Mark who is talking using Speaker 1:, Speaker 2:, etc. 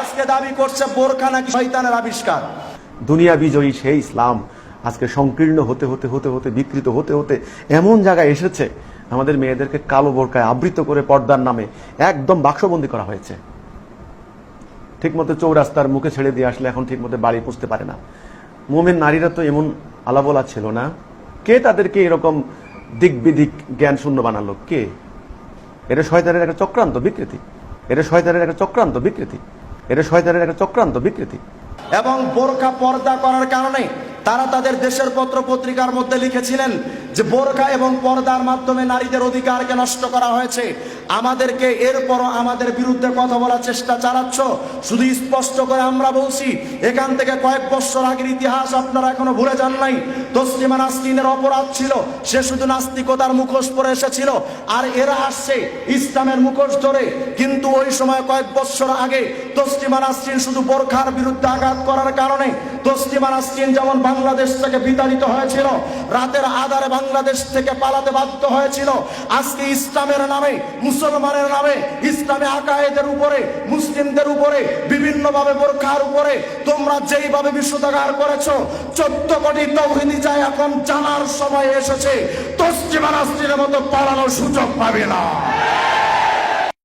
Speaker 1: আজকে দাবি করছে বোরখা নাকি শয়তানের আবিষ্কার।
Speaker 2: দুনিয়া বিজয়ী সেই ইসলাম আজকে সংকীর্ণ হতে হতে হতে হতে বিকৃত হতে হতে এমন জায়গায় এসেছে, আমাদের মেয়েদেরকে কালো বোরকায় আবৃত করে পর্দার নামে একদম বাক্সবন্দি করা হয়েছে। ঠিকমতো চৌরাস্তার মুখে ছেড়ে দিয়ে আসলে এখন ঠিকমতো বাড়ি পুষতে পারে না। মোমেন নারীরা তো এমন আলাবলা ছিল না। কে তাদেরকে এরকম দিক বিদিক জ্ঞান শূন্য বানালো? কে? এটা শয়তানের একটা চক্রান্ত বিকৃতি। এটা শয়তানের একটা চক্রান্ত বিকৃতি। এটা শয়তানের একটা চক্রান্ত বিকৃতি।
Speaker 1: এবং বোরখা পর্দা করার কারণে তারা তাদের দেশের পত্র পত্রিকার মধ্যে লিখেছিলেন যে বোরখা এবং পর্দার মাধ্যমে নারীদের অধিকারকে নষ্ট করা হয়েছে। আমাদেরকে এরপরও আমাদের বিরুদ্ধে কথা বলার চেষ্টা চালাচ্ছ। শুধু স্পষ্ট করে আমরা বলছি, এখান থেকে কয়েক বছর আগের ইতিহাস আপনারা এখনও ভুলে যান নাই। তসলিমা নাসরিনের অপরাধ ছিল, সে শুধু নাস্তিকতার মুখোশ পরে এসেছিল, আর এরা আসছে ইসলামের মুখোশ ধরে। কিন্তু ওই সময় কয়েক বছর আগে তসলিমা নাসরিন শুধু বোরখার বিরুদ্ধে আঘাত করার কারণে তসলিমা নাসরিন যেমন বাংলাদেশ থেকে বিতাড়িত হয়েছিল। রাতের আধারে বাংলাদেশ থেকে পালাতে বাধ্য হয়েছিল। আজকে ইসলামের নামে, মুসলমানের নামে, ইসলামে আকায়েদের উপরে, মুসলিমদের উপরে বিভিন্ন ভাবে বোরখার উপরে, তোমরা যেইভাবে বিশুদ্ধাগার করেছ, চোদ্দ কোটি তৌহিদি যায় এখন জানার সময় এসেছে। তসলিমা নাসরিনের মতো পালানোর সুযোগ পাবে না।